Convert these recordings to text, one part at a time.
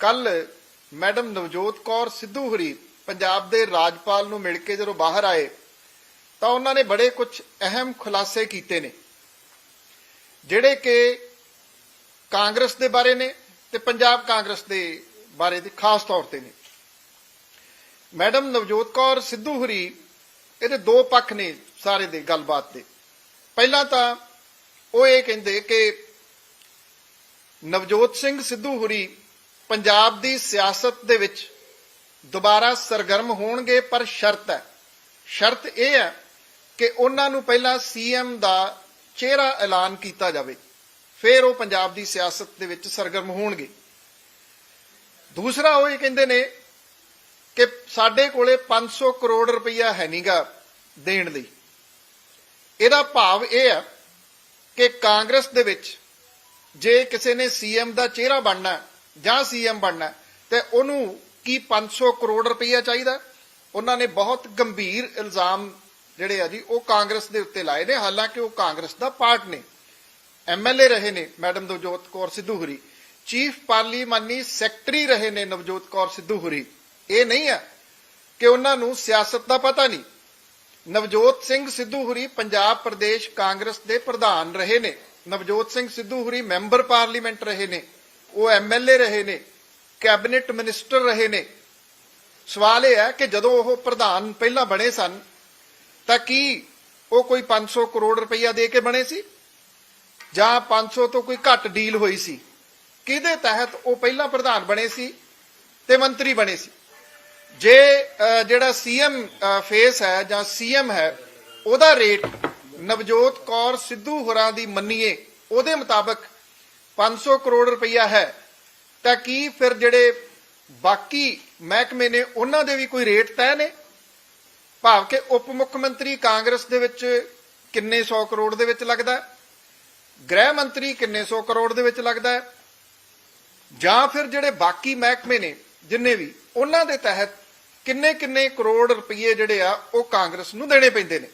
ਕੱਲ ਮੈਡਮ ਨਵਜੋਤ ਕੌਰ ਸਿੱਧੂ ਹਰੀ ਪੰਜਾਬ ਦੇ ਰਾਜਪਾਲ ਨੂੰ ਮਿਲ ਕੇ ਜਦੋਂ ਬਾਹਰ ਆਏ, ਤਾਂ ਉਹਨਾਂ ਨੇ ਬੜੇ ਕੁਝ ਅਹਿਮ ਖੁਲਾਸੇ ਕੀਤੇ ਨੇ, ਜਿਹੜੇ ਕਿ ਕਾਂਗਰਸ ਦੇ ਬਾਰੇ ਨੇ ਤੇ ਪੰਜਾਬ ਕਾਂਗਰਸ ਦੇ ਬਾਰੇ ਦੇ ਖਾਸ ਤੌਰ ਤੇ ਨੇ। ਮੈਡਮ ਨਵਜੋਤ ਕੌਰ ਸਿੱਧੂ ਹਰੀ ਇਹਦੇ ਦੋ ਪੱਖ ਨੇ ਸਾਰੇ ਦੇ ਗੱਲਬਾਤ ਦੇ। ਪਹਿਲਾਂ ਤਾਂ ਉਹ ਇਹ ਕਹਿੰਦੇ ਕਿ ਨਵਜੋਤ ਸਿੰਘ ਸਿੱਧੂ ਹੁਰੀ ਪੰਜਾਬ ਦੀ ਸਿਆਸਤ ਦੇ ਵਿੱਚ ਦੁਬਾਰਾ ਸਰਗਰਮ ਹੋਣਗੇ, ਪਰ ਸ਼ਰਤ ਹੈ। ਸ਼ਰਤ ਇਹ ਹੈ ਕਿ ਉਹਨਾਂ ਨੂੰ ਪਹਿਲਾਂ ਸੀਐਮ ਦਾ ਚਿਹਰਾ ਐਲਾਨ ਕੀਤਾ ਜਾਵੇ। ਫਿਰ ਉਹ ਪੰਜਾਬ ਦੀ ਸਿਆਸਤ ਦੇ ਵਿੱਚ ਸਰਗਰਮ ਹੋਣਗੇ। ਦੂਸਰਾ ਉਹ ਇਹ ਕਹਿੰਦੇ ਨੇ ਕਿ ਸਾਡੇ ਕੋਲੇ 500 ਕਰੋੜ ਰੁਪਈਆ ਹੈ ਨਹੀਂਗਾ ਦੇਣ ਲਈ। ਇਹਦਾ ਭਾਵ ਇਹ ਹੈ ਕਿ ਕਾਂਗਰਸ ਦੇ ਵਿੱਚ ਜੇ ਕਿਸੇ ਨੇ ਸੀਐਮ ਦਾ ਚਿਹਰਾ ਬਣਨਾ ਜਾਂ ਸੀਐਮ ਬਣਨਾ ਤੇ ਉਹਨੂੰ ਕੀ 500 ਕਰੋੜ ਰੁਪਈਆ ਚਾਹੀਦਾ ਉਹਨਾਂ ਨੇ ਬਹੁਤ ਗੰਭੀਰ ਇਲਜ਼ਾਮ ਜਿਹੜੇ ਆ ਜੀ, ਉਹ ਕਾਂਗਰਸ ਦੇ ਉੱਤੇ ਲਾਏ ਨੇ। ਹਾਲਾਂਕਿ ਉਹ ਕਾਂਗਰਸ ਦਾ ਪਾਰਟ ਨੇ। ਐਮਐਲਏ ਰਹੇ ਨੇ, ਮੈਡਮ ਨਵਜੋਤ ਕੌਰ ਸਿੱਧੂ ਹੁਰੀ। ਚੀਫ ਪਾਰਲੀਮਾਨੀ ਸੈਕਟਰੀ ਰਹੇ ਨੇ ਨਵਜੋਤ ਕੌਰ ਸਿੱਧੂ ਹੁਰੀ। ਇਹ ਨਹੀਂ ਹੈ ਕਿ ਉਹਨਾਂ ਨੂੰ ਸਿਆਸਤ ਦਾ ਪਤਾ ਨਹੀਂ। ਨਵਜੋਤ ਸਿੰਘ ਸਿੱਧੂ ਹੁਰੀ ਪੰਜਾਬ ਪ੍ਰਦੇਸ਼ ਕਾਂਗਰਸ ਦੇ ਪ੍ਰਧਾਨ ਰਹੇ ਨੇ। ਨਵਜੋਤ ਸਿੰਘ ਸਿੱਧੂ ਹੁਰੀ ਮੈਂਬਰ ਪਾਰਲੀਮੈਂਟ ਰਹੇ ਨੇ। ਉਹ ਐਮਐਲਏ ਰਹੇ ਨੇ ਕੈਬਨਿਟ ਮਿਨਿਸਟਰ ਰਹੇ ਨੇ। ਸਵਾਲ ਇਹ ਹੈ ਕਿ ਜਦੋਂ ਉਹ ਪ੍ਰਧਾਨ ਪਹਿਲਾਂ ਬਣੇ ਸਨ ਤਾਂ ਕੀ ਉਹ ਕੋਈ 500 ਕਰੋੜ ਰੁਪਈਆ ਦੇ ਕੇ ਬਣੇ ਸੀ? ਜਾਂ 500 ਤੋਂ ਕੋਈ ਘੱਟ ਡੀਲ ਹੋਈ ਸੀ? ਕਿਹਦੇ ਤਹਿਤ ਉਹ ਪਹਿਲਾਂ ਪ੍ਰਧਾਨ ਬਣੇ ਸੀ ਤੇ ਮੰਤਰੀ ਬਣੇ ਸੀ? ਜੇ ਅ, ਜਿਹੜਾ ਸੀਐਮ ਫੇਸ ਹੈ ਜਾਂ ਸੀਐਮ ਹੈ ਉਹਦਾ ਰੇਟ ਨਵਜੋਤ ਕੌਰ ਸਿੱਧੂ ਹੋਰਾਂ ਦੀ ਮੰਨੀਏ ਉਹਦੇ ਮੁਤਾਬਕ 500 ਕਰੋੜ ਰੁਪਈਆ ਹੈ, ਤਾਂ ਕੀ ਫਿਰ ਜਿਹੜੇ ਬਾਕੀ ਮਹਿਕਮੇ ਨੇ, ਉਹਨਾਂ ਦੇ ਵੀ ਕੋਈ ਰੇਟ ਤੈਅ ਨੇ? ਭਾਵ ਕਿ ਉਪ ਮੁੱਖ ਮੰਤਰੀ ਕਾਂਗਰਸ ਦੇ ਵਿੱਚ ਕਿੰਨੇ 100 ਕਰੋੜ ਦੇ ਵਿੱਚ ਲੱਗਦਾ ਗ੍ਰਹਿ ਮੰਤਰੀ ਕਿੰਨੇ 100 ਕਰੋੜ ਦੇ ਵਿੱਚ ਲੱਗਦਾ ਹੈ? ਜਾਂ ਫਿਰ ਜਿਹੜੇ ਬਾਕੀ ਮਹਿਕਮੇ ਨੇ, ਜਿੰਨੇ ਵੀ, ਉਹਨਾਂ ਦੇ ਤਹਿਤ ਕਿੰਨੇ ਕਿੰਨੇ ਕਰੋੜ ਰੁਪਏ ਜਿਹੜੇ ਆ, ਉਹ ਕਾਂਗਰਸ ਨੂੰ ਦੇਣੇ ਪੈਂਦੇ ਨੇ?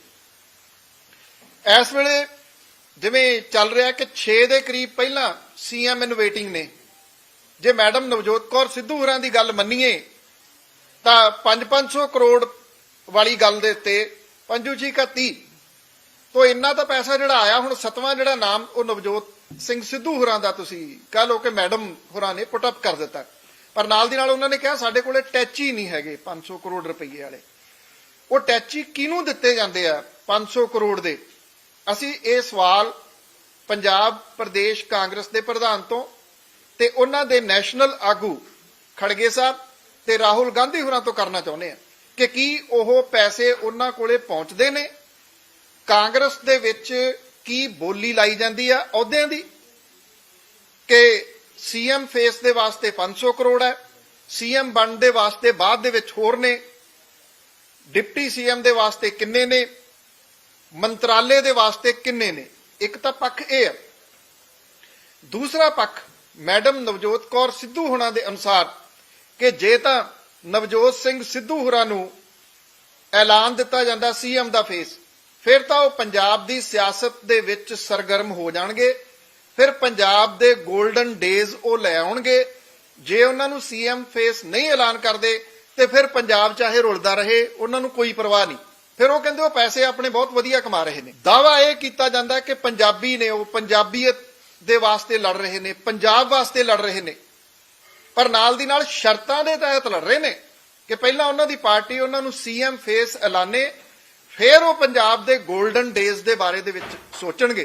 ਇਸ ਵੇਲੇ ਜਿਵੇਂ ਚੱਲ ਰਿਹਾ ਕਿ 6 ਦੇ ਕਰੀਬ ਪਹਿਲਾਂ ਸੀਐਮ ਇਨ ਵੇਟਿੰਗ ਨੇ। ਜੇ ਮੈਡਮ ਨਵਜੋਤ ਕੌਰ ਸਿੱਧੂ ਹੋਰਾਂ ਦੀ ਗੱਲ ਮੰਨੀਏ, ਤਾਂ 5-500 ਕਰੋੜ ਵਾਲੀ ਗੱਲ ਦੇ ਉੱਤੇ ਪੰਜੂ ਜੀ ਕਾ 30 ਤੋਂ ਇੰਨਾ ਤਾਂ ਪੈਸਾ ਜਿਹੜਾ ਆਇਆ, ਹੁਣ ਸਤਵਾਂ ਜਿਹੜਾ ਨਾਮ, ਉਹ ਨਵਜੋਤ ਸਿੰਘ ਸਿੱਧੂ ਹੋਰਾਂ ਦਾ ਤੁਸੀਂ ਕਹ ਲਓ ਕਿ ਮੈਡਮ ਹੋਰਾਂ ਨੇ ਪੁੱਟ ਅਪ ਕਰ ਦਿੱਤਾ। ਪਰ ਨਾਲ ਦੀ ਨਾਲ ਉਹਨਾਂ ਨੇ ਕਿਹਾ, ਸਾਡੇ ਕੋਲੇ ਟੈਚੀ ਨਹੀਂ ਹੈਗੇ 500 ਕਰੋੜ ਰੁਪਏ ਵਾਲੇ। ਉਹ ਟੈਚੀ ਕਿਹਨੂੰ ਦਿੱਤੇ ਜਾਂਦੇ ਆ 500 ਕਰੋੜ ਦੇ? ਅਸੀਂ ਇਹ ਸਵਾਲ ਪੰਜਾਬ, ਪ੍ਰਦੇਸ਼, ਕਾਂਗਰਸ ਦੇ ਪ੍ਰਧਾਨ ਤੋਂ ਤੇ ਉਹਨਾਂ ਦੇ ਨੈਸ਼ਨਲ ਆਗੂ ਖੜਗੇ ਸਾਹਿਬ ਤੇ ਰਾਹੁਲ ਗਾਂਧੀ ਹੋਰਾਂ ਤੋਂ ਕਰਨਾ ਚਾਹੁੰਦੇ ਆ ਕਿ ਕੀ ਉਹ ਪੈਸੇ ਉਹਨਾਂ ਕੋਲੇ ਪਹੁੰਚਦੇ ਨੇ? ਕਾਂਗਰਸ ਦੇ ਵਿੱਚ ਕੀ ਬੋਲੀ ਲਾਈ ਜਾਂਦੀ ਆ ਅਹੁਦਿਆਂ ਦੀ? ਕਿ ਸੀਐਮ ਫੇਸ ਦੇ ਵਾਸਤੇ 500 ਕਰੋੜ ਹੈ, ਸੀਐਮ ਬਣ ਦੇ ਵਾਸਤੇ ਬਾਅਦ ਦੇ ਵਿੱਚ ਹੋਰ ਨੇ, ਡਿਪਟੀ ਸੀਐਮ ਦੇ ਵਾਸਤੇ ਕਿੰਨੇ ਨੇ, ਮੰਤਰਾਲੇ ਦੇ ਵਾਸਤੇ ਕਿੰਨੇ ਨੇ? ਇੱਕ ਤਾਂ ਪੱਖ ਇਹ ਹੈ ਦੂਸਰਾ ਪੱਖ ਮੈਡਮ ਨਵਜੋਤ ਕੌਰ ਸਿੱਧੂ ਹੁਣਾਂ ਦੇ ਅਨੁਸਾਰ ਕਿ ਜੇ ਤਾਂ ਨਵਜੋਤ ਸਿੰਘ ਸਿੱਧੂ ਹੋਰਾਂ ਨੂੰ ਐਲਾਨ ਦਿੱਤਾ ਜਾਂਦਾ ਸੀਐਮ ਦਾ ਫੇਸ, ਫਿਰ ਤਾਂ ਉਹ ਪੰਜਾਬ ਦੀ ਸਿਆਸਤ ਦੇ ਵਿੱਚ ਸਰਗਰਮ ਹੋ ਜਾਣਗੇ, ਫਿਰ ਪੰਜਾਬ ਦੇ 골ਡਨ ਡੇਜ਼ ਉਹ ਲੈ ਆਉਣਗੇ। ਜੇ ਉਹਨਾਂ ਨੂੰ ਸੀਐਮ ਫੇਸ ਨਹੀਂ ਐਲਾਨ ਕਰਦੇ, ਤੇ ਫਿਰ ਪੰਜਾਬ ਚਾਹੇ ਰੁਲਦਾ ਰਹੇ, ਉਹਨਾਂ ਨੂੰ ਕੋਈ ਪਰਵਾਹ ਨਹੀਂ। ਫਿਰ ਉਹ ਕਹਿੰਦੇ ਉਹ ਪੈਸੇ ਆਪਣੇ ਬਹੁਤ ਵਧੀਆ ਕਮਾ ਰਹੇ ਨੇ। ਦਾਵਾ ਇਹ ਕੀਤਾ ਜਾਂਦਾ ਕਿ ਪੰਜਾਬੀ ਨੇ ਉਹ ਪੰਜਾਬੀਅਤ ਦੇ ਵਾਸਤੇ ਲੜ ਰਹੇ ਨੇ, ਪੰਜਾਬ ਵਾਸਤੇ ਲੜ ਰਹੇ ਨੇ। ਪਰ ਨਾਲ ਦੀ ਨਾਲ ਸ਼ਰਤਾਂ ਦੇ ਤਹਿਤ ਲੜ ਰਹੇ ਨੇ ਕਿ ਪਹਿਲਾਂ ਉਹਨਾਂ ਦੀ ਪਾਰਟੀ ਉਹਨਾਂ ਨੂੰ ਸੀਐਮ ਫੇਸ ਐਲਾਨੇ, ਫਿਰ ਉਹ ਪੰਜਾਬ ਦੇ 골ਡਨ ਡੇਜ਼ ਦੇ ਬਾਰੇ ਦੇ ਵਿੱਚ ਸੋਚਣਗੇ।